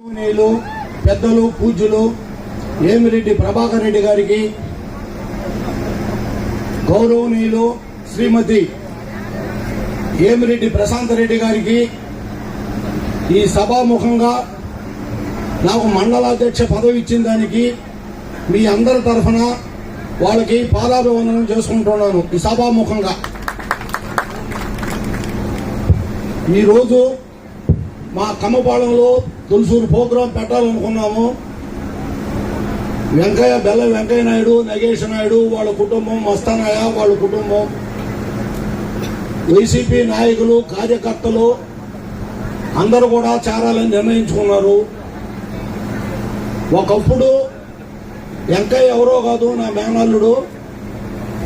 నేలు పెద్దలు పూజ్యులు ఏమిరెడ్డి ప్రభాకర్ రెడ్డి గారికి గౌరవనీయులు శ్రీమతి ఏమిరెడ్డి ప్రశాంత్ రెడ్డి గారికి ఈ సభాముఖంగా నాకు మండలాధ్యక్ష పదవి ఇచ్చిన దానికి మీ అందరి తరఫున వాళ్ళకి పాదాభివందనం చేసుకుంటున్నాను ఈ సభాముఖంగా. ఈరోజు మా కమ్మపాలెంలో తులసూరు ప్రోగ్రాం పెట్టాలనుకున్నాము. వెంకయ్య బెల్ల వెంకయ్య నాయుడు నగేష్ నాయుడు వాళ్ళ కుటుంబం మస్తానాయ వాళ్ళ కుటుంబం వైసీపీ నాయకులు కార్యకర్తలు అందరూ కూడా చేరాలని నిర్ణయించుకున్నారు. ఒకప్పుడు వెంకయ్య ఎవరో కాదు నా మేనల్లుడు.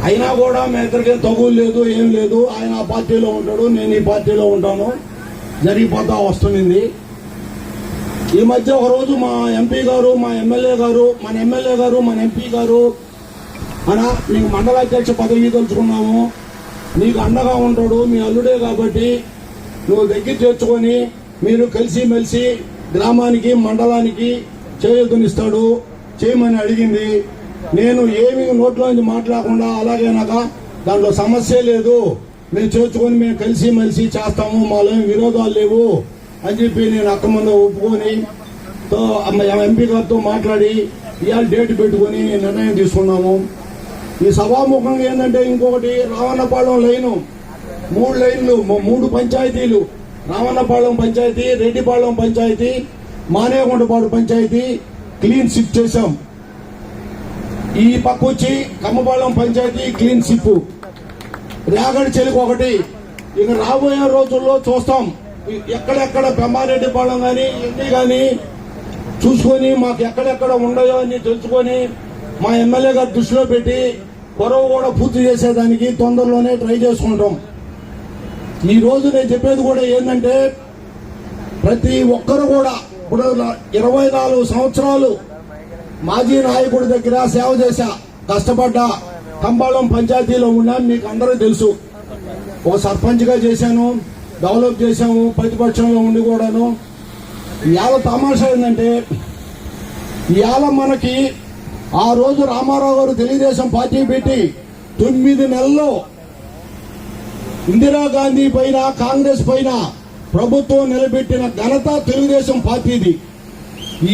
అయినా కూడా మీ ఇద్దరికేం తగులు లేదు ఏం లేదు. ఆయన ఆ పార్టీలో ఉంటాడు నేను ఈ పార్టీలో ఉంటాను. జరిగిపోతా వస్తుంది ఈ మధ్య ఒక రోజు మా ఎంపీ గారు మా ఎమ్మెల్యే గారు మన ఎమ్మెల్యే గారు మన ఎంపీ గారు మన నీకు మండలాధ్యక్ష పదవి తెలుసుకున్నాము నీకు అండగా ఉంటాడు మీ అల్లుడే కాబట్టి నువ్వు దగ్గర చేర్చుకొని మీరు కలిసి మెలిసి గ్రామానికి మండలానికి చేయూతనిస్తాడు చేయమని అడిగింది. నేను ఏమి నోట్లో నుంచి మాట్లాడకుండా అలాగేనాక దాంట్లో సమస్య లేదు. మేము చేర్చుకొని మేము కలిసి మలిసి చేస్తాము మాలో విరోధాలు లేవు అని చెప్పి నేను అక్క ముందు ఒప్పుకొని ఎంపీ గారితో మాట్లాడి ఇవాళ డేట్ పెట్టుకొని నిర్ణయం తీసుకున్నాము. ఈ సభాముఖంగా ఏంటంటే ఇంకొకటి రావణపాళెం లైను మూడు లైన్లు మూడు పంచాయతీలు. రావణపాళెం పంచాయతీ రెడ్డిపాళెం పంచాయతీ మానేకొండపాడు పంచాయతీ క్లీన్ షిప్ చేశాం. ఈ పక్క వచ్చి కమ్మపాలెం పంచాయతీ క్లీన్ షిప్ రేగడి చెలుకు ఒకటి. ఇక రాబోయే రోజుల్లో చూస్తాం. ఎక్కడెక్కడ బ్రహ్మారెడ్డి పాలెం కానీ ఇంటి కానీ చూసుకొని మాకు ఎక్కడెక్కడ ఉండయో అని తెలుసుకొని మా ఎమ్మెల్యే గారు దృష్టిలో పెట్టి గొరవ కూడా పూర్తి చేసేదానికి తొందరలోనే ట్రై చేసుకుంటాం. ఈ రోజు నేను చెప్పేది కూడా ఏంటంటే ప్రతి ఒక్కరు కూడా ఇప్పుడు ఇరవై నాలుగు సంవత్సరాలు మాజీ నాయకుడి దగ్గర సేవ చేశా కష్టపడ్డా. కంబాళం పంచాయతీలో ఉన్నా మీకు అందరూ తెలుసు. ఒక సర్పంచ్గా చేశాను డెవలప్ చేశాము ప్రతిపక్షంలో ఉండి కూడాను. ఇవాళ తమాషా ఏంటంటే ఇవాళ మనకి ఆ రోజు రామారావు గారు తెలుగుదేశం పార్టీ పెట్టి తొమ్మిది నెలల్లో ఇందిరాగాంధీ పైన కాంగ్రెస్ పైన ప్రభుత్వం నిలబెట్టిన ఘనత తెలుగుదేశం పార్టీది.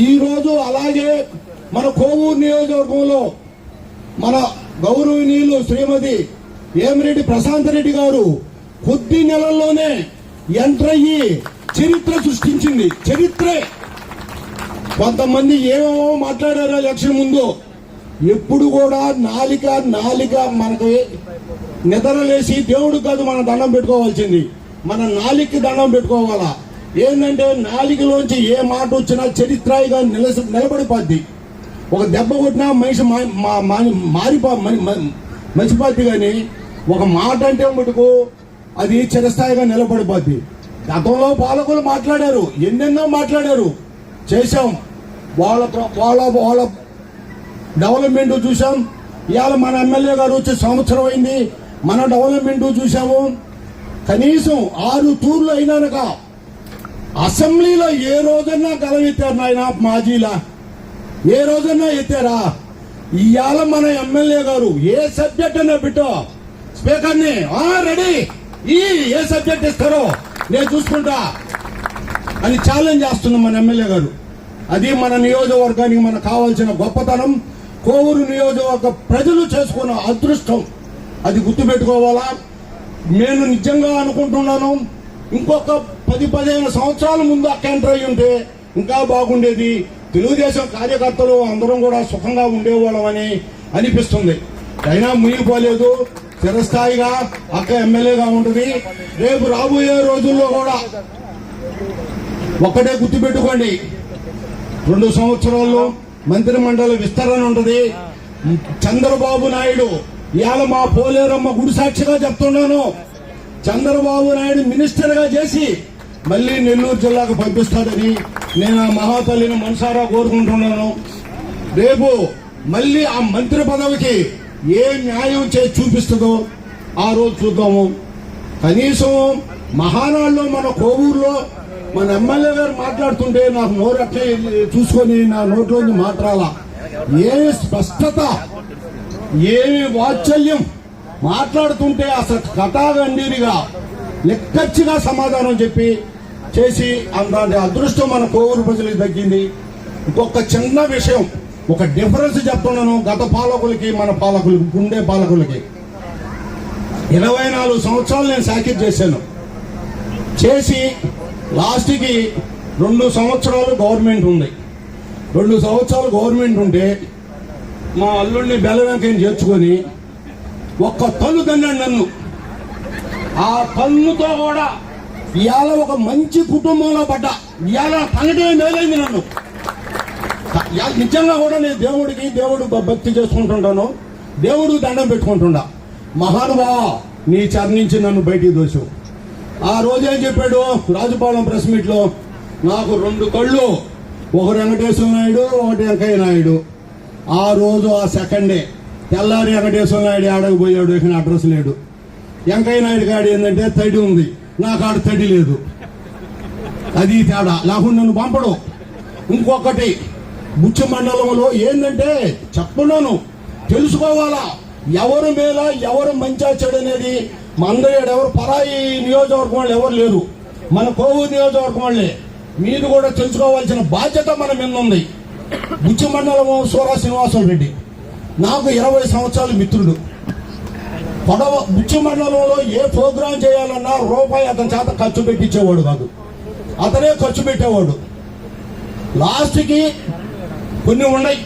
ఈరోజు అలాగే మన కోవూరు నియోజకవర్గంలో మన గౌరవనీయులు శ్రీమతి ఏమిరెడ్డి ప్రశాంత్ రెడ్డి గారు కొద్ది నెలల్లోనే ఎంటర్ అయ్యి చరిత్ర సృష్టించింది. చరిత్రే! కొంతమంది ఏమేమో మాట్లాడారో ఎలక్షన్ ముందు. ఎప్పుడు కూడా నాలిక నాలిక మనకి నిద్రలేసి దేవుడు కాదు మనం దండం పెట్టుకోవాల్సింది. మన నాలికి దండం పెట్టుకోవాలా? ఏంటంటే నాలికలోంచి ఏ మాట వచ్చినా చరిత్రగా నిలసి నిలబడిపోద్ది. ఒక దెబ్బ కొట్టినా మనిషి మా- మా- మా- మారిపో మ- మర్చిపోద్ది కానీ ఒక మాట అంటే మటుకు అది చిరస్థాయిగా నిలబడిపోద్ది. గతంలో పాలకులు మాట్లాడారు ఎన్నెన్నో మాట్లాడారు చేశాం. వాళ్ళ వాళ్ళ వాళ్ళ డెవలప్మెంట్ చూసాం ఇవాళ మన ఎమ్మెల్యే గారు వచ్చే సంవత్సరం అయింది. మన డెవలప్మెంట్ చూసాము కనీసం ఆరు టూర్లు అయినాక అసెంబ్లీలో ఏ రోజన్నా గలవెత్తారు నాయన మాజీలా? ఏ రోజన్నా ఎత్తారా? ఇవాళ మన ఎమ్మెల్యే గారు ఏ సబ్జెక్ట్ అన్నా బిడ్డో స్పీకర్ని ఆ రెడీ. ఈ ఏ సబ్జెక్ట్ ఇస్తారో నేను చూసుకుంటా. అని ఛాలెంజ్ చేస్తున్నాం మన ఎమ్మెల్యే గారు. అది మన నియోజకవర్గానికి మనకు కావాల్సిన గొప్పతనం. కోవూరు నియోజకవర్గ ప్రజలు చేసుకున్న అదృష్టం. అది గుర్తుపెట్టుకోవాలా? నేను నిజంగా అనుకుంటున్నాను. ఇంకొక పది పదిహేను సంవత్సరాల ముందు అక్క ఎంటర్ ఉంటే ఇంకా బాగుండేది. తెలుగుదేశం కార్యకర్తలు అందరం కూడా సుఖంగా ఉండేవాళ్ళమని అనిపిస్తుంది. అయినా మునిగిపోలేదు. చిరస్థాయిగా అక్క ఎమ్మెల్యేగా ఉంటుంది. రేపు రాబోయే రోజుల్లో కూడా ఒక్కటే గుర్తుపెట్టుకోండి. రెండు సంవత్సరాల్లో మంత్రి మండలి విస్తరణ ఉంటుంది. చంద్రబాబు నాయుడు ఇవాళ మా పోలేరమ్మ గుడి సాక్షిగా చెప్తున్నాను. చంద్రబాబు నాయుడు మినిస్టర్గా చేసి మళ్ళీ నెల్లూరు జిల్లాకు పంపిస్తాడని నేను ఆ మహాతల్లిని మనసారా కోరుకుంటున్నాను. రేపు మళ్ళీ ఆ మంత్రి పదవికి ఏ న్యాయం చేసి చూపిస్తుందో ఆ రోజు చూద్దాము. కనీసం మహానాడులో మన కోవూరులో మన ఎమ్మెల్యే గారు మాట్లాడుతుంటే నాకు నోరు అట్లే చూసుకొని నా నోట్లోంచి మాట్లాడాల? ఏ స్పష్టత ఏమి వాత్సల్యం? మాట్లాడుతుంటే అసలు కటాగండీరిగా లెక్కచ్చిగా సమాధానం చెప్పి చేసి అంత అదృష్టం మన కోవూరు ప్రజలకు తగ్గింది ఇంకొక చిన్న విషయం ఒక డిఫరెన్స్ చెప్తున్నాను గత పాలకులకి మన పాలకులకి గుండె పాలకులకి. ఇరవై నాలుగు సంవత్సరాలు నేను సాకిట్ చేశాను. చేసి లాస్ట్కి రెండు సంవత్సరాలు గవర్నమెంట్ ఉంది. రెండు సంవత్సరాలు గవర్నమెంట్ ఉంటే మా అల్లుడిని బెల్లవెంకయ్య చేర్చుకొని ఒక్క తల్లు తన్నాడు నన్ను. ఆ పన్నుతో కూడా ఇవాళ ఒక మంచి కుటుంబంలో పడ్డా. ఇవాళ తనటే మేలైంది నన్ను. నిజంగా కూడా నేను దేవుడికి దేవుడు భక్తి చేసుకుంటుంటాను. దేవుడు దండం పెట్టుకుంటుండా. మహానుభావ నీ చర్నించి నన్ను బయటికి దోచు ఆ రోజేం చెప్పాడు? రాజుపాలెం ప్రెస్ మీట్లో నాకు రెండు కళ్ళు ఒకరు వెంకటేశ్వర నాయుడు ఒకటి వెంకయ్య నాయుడు. ఆ రోజు ఆ సెకండే తెల్లారి వెంకటేశ్వర నాయుడు ఆడకపోయాడు ఇక అడ్రస్ లేడు. వెంకయ్య నాయుడు కాడ ఏంటంటే తడి ఉంది. నా కాడ తడి లేదు. అది తేడా. లేకుండా నన్ను పంపడు. ఇంకొకటి బుచ్చ మండలంలో ఏంటంటే చెప్తున్నాను తెలుసుకోవాలా? ఎవరు మేల ఎవరు మంచా చెడు అనేది మందయ్య ఎవరు పరాయి నియోజకవర్గం వాళ్ళు ఎవరు లేరు. మన కోవూరు నియోజకవర్గం వాళ్ళే. మీరు కూడా తెలుసుకోవాల్సిన బాధ్యత మన మీద ఉంది. బుచ్చి మండలం సూరా శ్రీనివాసం రెడ్డి నాకు ఇరవై సంవత్సరాలు మిత్రుడు. పొడవ బుచ్చి మండలంలో ఏ ప్రోగ్రాం చేయాలన్నా రూపాయి అతని చేత ఖర్చు పెట్టించేవాడు కాదు. అతనే ఖర్చు పెట్టేవాడు. లాస్ట్కి కొన్ని ఉన్నాయి.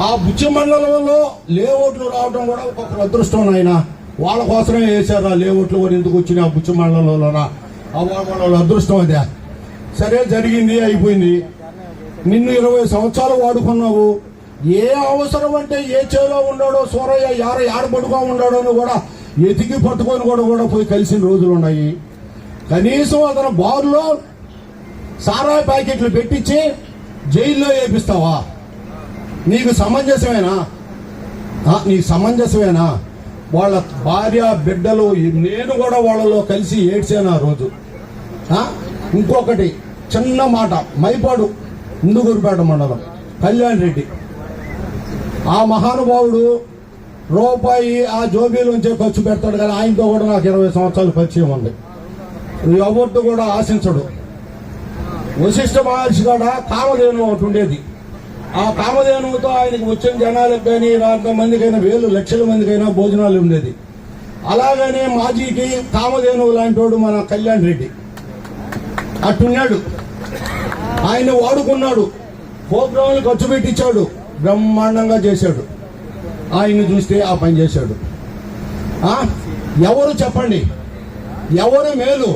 ఆ బుచ్చి మండలంలో లేఅవుట్లు రావడం కూడా ఒక అదృష్టం ఆయన వాళ్ళ కోసమే వేశారు ఆ లేఅవుట్లు కూడా ఎందుకు వచ్చినాయి ఆ బుచ్చి మండలంలోనా? ఆ వాళ్ళ అదృష్టం అదే. సరే జరిగింది అయిపోయింది. నిన్ను ఇరవై సంవత్సరాలు వాడుకున్నావు. ఏ అవసరం అంటే ఏ చేలో ఉన్నాడో సూరయ్య యార యాడ పట్టుకో ఉన్నాడో అని కూడా ఎతికి పట్టుకొని కూడా కూడా పోయి కలిసిన రోజులు ఉన్నాయి. కనీసం అతను బారులో సారాయి ప్యాకెట్లు పెట్టించి జైల్లో వేపిస్తావా నీకు సమంజసమేనా? నీకు సమంజసమేనా? వాళ్ళ భార్య బిడ్డలు నేను కూడా వాళ్ళలో కలిసి ఏడ్చాను ఆ రోజు. ఇంకొకటి చిన్న మాట మైపాడు ఇందుగురిపేట మండలం కళ్యాణ్ రెడ్డి. ఆ మహానుభావుడు రూపాయి ఆ జోబీలోంచే ఖర్చు పెడతాడు కానీ ఆయనతో కూడా నాకు ఇరవై సంవత్సరాలు పరిచయం ఉంది. ఎవరితో కూడా ఆశించడు. వశిష్ఠ మహర్షి కూడా కామధేను ఒకటి ఉండేది. ఆ కామధేనుతో ఆయనకి వచ్చిన జనాలకు కానీ రాక మందికైనా వేలు లక్షల మందికైనా భోజనాలు ఉండేది. అలాగనే మాజీకి కామధేను లాంటి వాడు మన కళ్యాణ్ రెడ్డి. అట్టున్నాడు. ఆయన వాడుకున్నాడు. ప్రోగ్రాంలు ఖర్చు పెట్టించాడు. బ్రహ్మాండంగా చేశాడు. ఆయన్ని చూస్తే ఆ పని చేశాడు. ఎవరు చెప్పండి? ఎవరు మేలు?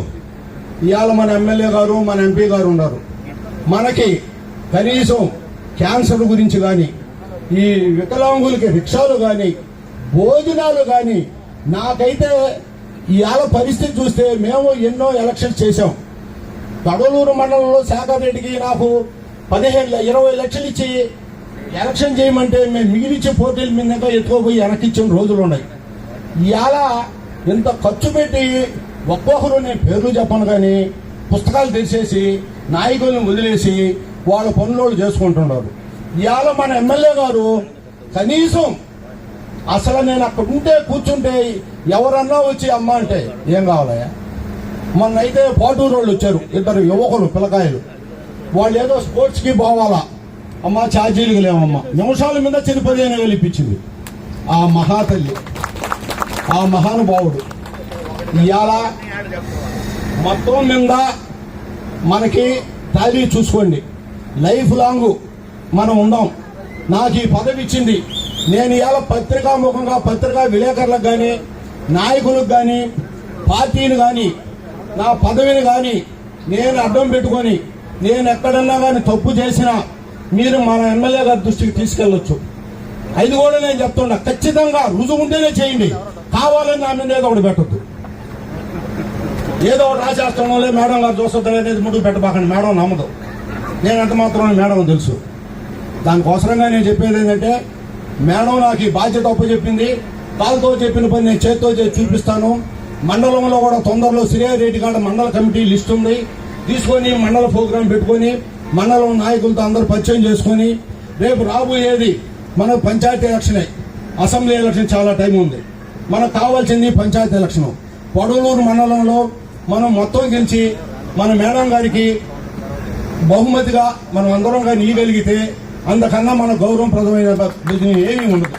ఇవాళ మన ఎమ్మెల్యే గారు మన ఎంపీ గారు ఉన్నారు. మనకి కనీసం క్యాన్సర్ గురించి కానీ ఈ వికలాంగులకి రిక్షాలు కానీ భోజనాలు కానీ నాకైతే ఇవాళ పరిస్థితి చూస్తే మేము ఎన్నో ఎలక్షన్స్ చేశాం. కడలూరు మండలంలో శాఖ రెడ్డికి నాకు పదిహేను ఇరవై లక్షలు ఇచ్చి ఎలక్షన్ చేయమంటే మేము మిగిలిచ్చే పోటీల మీద ఎత్తుకోపోయి వెనక్కిచ్చిన రోజులు ఉన్నాయి. ఇవాళ ఇంత ఖర్చు పెట్టి ఒక్కొక్కరు నేను పేర్లు చెప్పను కానీ పుస్తకాలు తెరిచేసి నాయకులను వదిలేసి వాళ్ళ పనులు చేసుకుంటున్నారు. ఇవాళ మన ఎమ్మెల్యే గారు కనీసం అసలు నేను అక్కడ ఉంటే కూర్చుంటే ఎవరన్నా వచ్చి అమ్మ అంటే ఏం కావాలయ్యా? మొన్న అయితే పాటూరు వాళ్ళు వచ్చారు ఇద్దరు యువకులు పిల్లకాయలు. వాళ్ళు ఏదో స్పోర్ట్స్కి పోవాలా? అమ్మ ఛార్జీలు లేవమ్మ. నిమిషాల మీద చిన్న పదిహేను వేలు ఇప్పించింది. ఆ మహాతల్లి ఆ మహానుభావుడు ఇవాళ మొత్తం మీద మనకి తాళీ చూసుకోండి. లైఫ్ లాంగ్ మనం ఉందాం నాకు ఈ పదవి ఇచ్చింది. నేను ఇవాళ పత్రికాముఖంగా పత్రికా విలేకరులకు కానీ నాయకులకు కానీ పార్టీని కానీ నా పదవిని కానీ నేను అడ్డం పెట్టుకొని నేను ఎక్కడన్నా కానీ తప్పు చేసినా మీరు మన ఎమ్మెల్యే గారి దృష్టికి తీసుకెళ్ళొచ్చు. అది కూడా నేను చెప్తున్నా ఖచ్చితంగా రుజువు ఉంటేనే చేయండి. కావాలని నా మీద ఏదో ఒకటి పెట్టద్దు. ఏదో ఒకటి రాసేస్తాంలే మేడం గారు చూస్తుంది అనేది ముందుకు పెట్టబాకండి. మేడం నమ్మదు. నేను ఎంత మాత్రం మేడం తెలుసు. దానికోసరంగా నేను చెప్పేది ఏంటంటే మేడం నాకు ఈ బాధ్యత అప్పు చెప్పింది కాలుతో చెప్పిన పని నేను చేతితో చూపిస్తాను. మండలంలో కూడా తొందరలో శ్రేయ రెడ్డి కాడ మండల కమిటీ లిస్ట్ ఉంది. తీసుకొని మండల ప్రోగ్రాం పెట్టుకొని మండలం నాయకులతో అందరూ పరిచయం చేసుకొని రేపు రాబోయేది మన పంచాయతీ ఎలక్షనే అసెంబ్లీ ఎలక్షన్ చాలా టైం ఉంది. మనకు కావాల్సింది పంచాయతీ ఎలక్షన్. పొడవలూరు మండలంలో మనం మొత్తం గెలిచి మన మేడం గారికి బహుమతిగా మనం అందరం కానీ ఇవ్వగలిగితే అందుకన్నా మన గౌరవప్రదమైన ఏమీ ఉండదు.